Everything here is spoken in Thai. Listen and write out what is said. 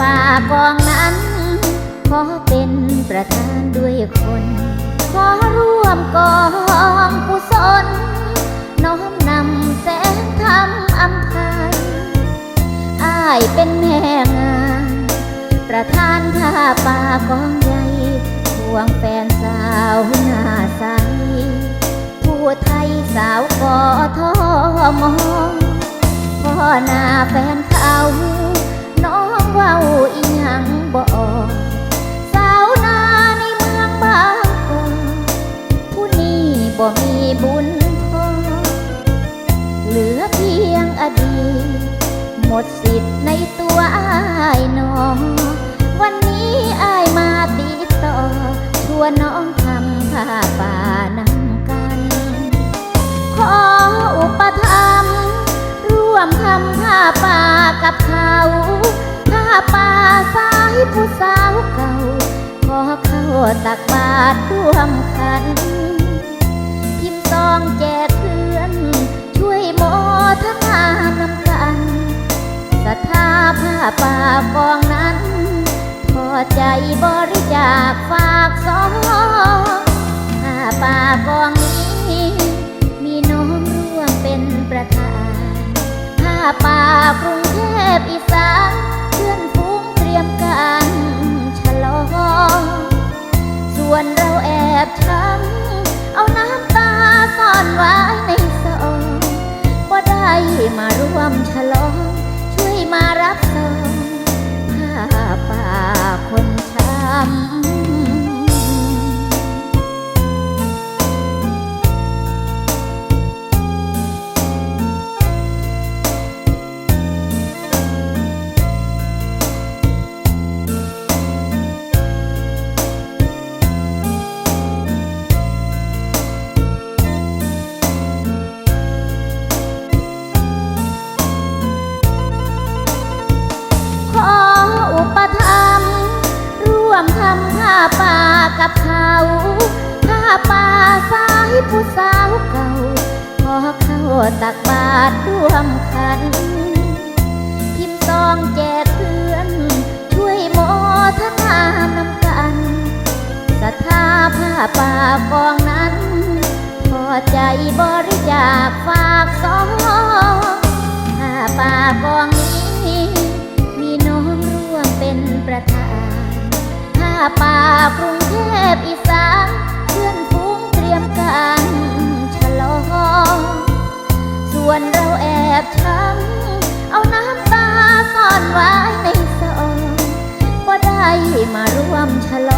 ป่ากองนั้น ขอเป็นประธานด้วยคน ขอร่วมกองกุศล น้อมนำแสงธรรมอำไพยอ้ายเป็นแม่งาน ประธานท่าป่ากองใหญ่ควงแฟนสาวหน้าใสผู้ไทยสาวกอทอมพ่อหน้าแฟนเขา ว้าอีหยังบออกสาวนาในเมืองบางกอกผู้นี้บ่มีบุญพอเหลือเพียงอดีตหมดสิทธิ์ในตัวอายหนอวันนี้อายมาติดต่อชวนน้องทำผ้าป่านำกัน ขออุปถัมภ์ร่วมทำผ้าป่ากับเขา ผู้สาวเก่าขอเข้าตักบาตรร่วมขัน พิมพ์ซองแจกเพื่อน ช่วยโมทนานำกันศรัทธาผ้าป่ากองนั้น พอใจบริจาคฝากสองผ้าป่ากองนี้ มีน้องร่วมเป็นประธานผ้าป่ากรุงเทพอีสาน ป่ากับเขาผ้าป่าสายผู้สาวเก่า ขอเข้าตักบาตรร่วมขัน พิมพ์ซองแจกเพื่อน ช่วยโมทนานำกันศรัทธาผ้าป่ากองนั้น พอใจบริจาคฝากสองผ้าป่ากอง ป่ากรุงเทพอีสานเพื่อนฟูงเตรียมการฉลองส่วนเราแอบช้ำเอาน้ำตาซ่อนไว้ในซองบ่ได้มาร่วมฉลอง